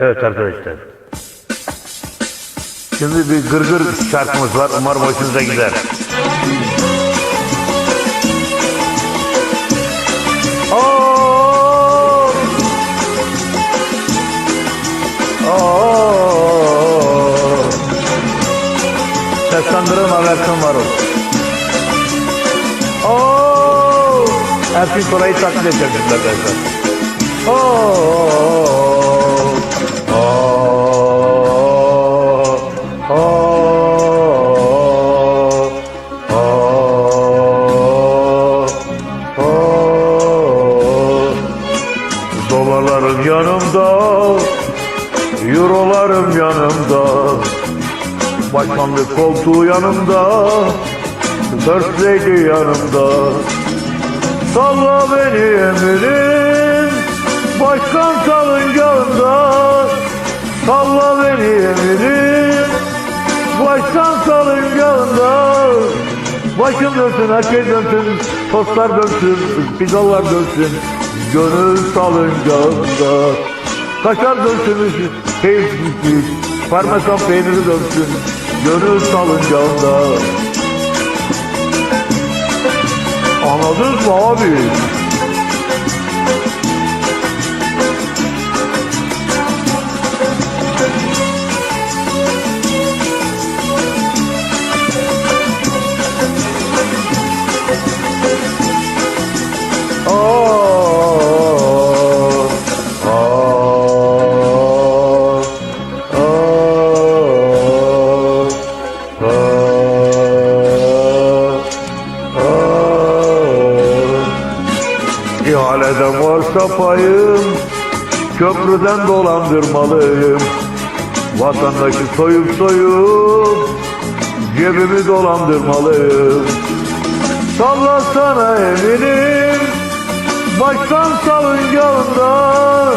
Evet arkadaşlar. Şimdi bir gırgır şarkımız var. Umarım hoşunuza gider. Aa! Aa! Seslendiren Averkan var o. Aa! Erkin Koray'ı taklit edeceğim şimdi yanımda, eurolarım yanımda, başkanlık koltuğu yanımda, First lady yanımda. Salla beni emirim, başkan salıncağında, dönsün, her dönsün, tostlar dönsün, pizzalar dönsün, gönül salıncağında. Kaşar dönsün, peynir, parmesan peyniri dönsün, gönül salıncağında. Anladınız mı abi? İhaleden varsa payım, köprüden dolandırmalıyım. Vatandaşı soyup soyup, cebimi dolandırmalıyım. Salla sana eminim, baştan salıncağında,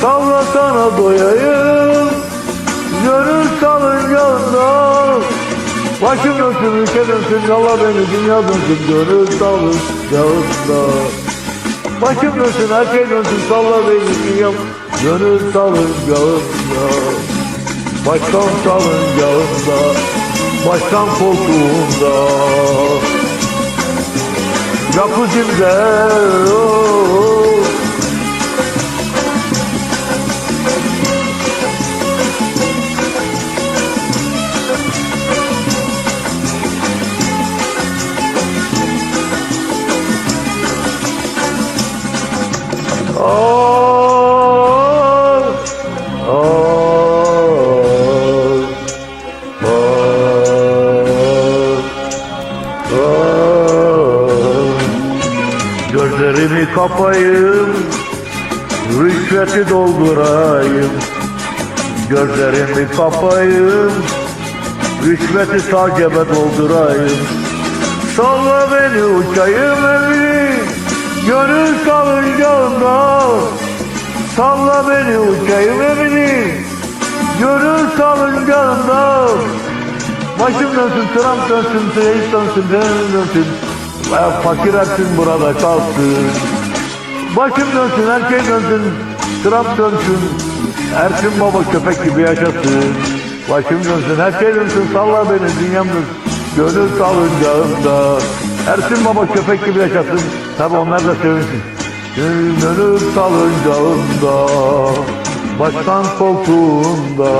salla sana doyayım, gönül salıncağında. Başım dönsün, ülke dönsün, yalla beni dünya dönsün, gönül salıncağında. Başım dönsün, her şey dönsün, salla beni dünya, gönül salıncağında. Başkan salıncağında, başkan koltuğunda. Jacuzzi'mde oh, oh, Gözlerimi kapayım, rüşveti doldurayım. Gözlerimi kapayım, rüşveti cebe doldurayım. Salla beni uçayım evli, gönül salıncağında. Salla beni uçayım evli, gönül salıncağında. Başım dönsün, Trump dönsün, reis dönsün, Lenin dönsün. Ben fakir etsin burada kalsın. Başım dönsün, her şey dönsün. Trump dönsün. Ersin baba köpek gibi yaşasın. Başım dönsün, her şey dönsün. Salla beni, dünyam dönsün. Gönül salıncağında. Ersin baba köpek gibi yaşasın. Tabi onlar da sevinsin. Gönül salıncağında. Başkan koltuğunda.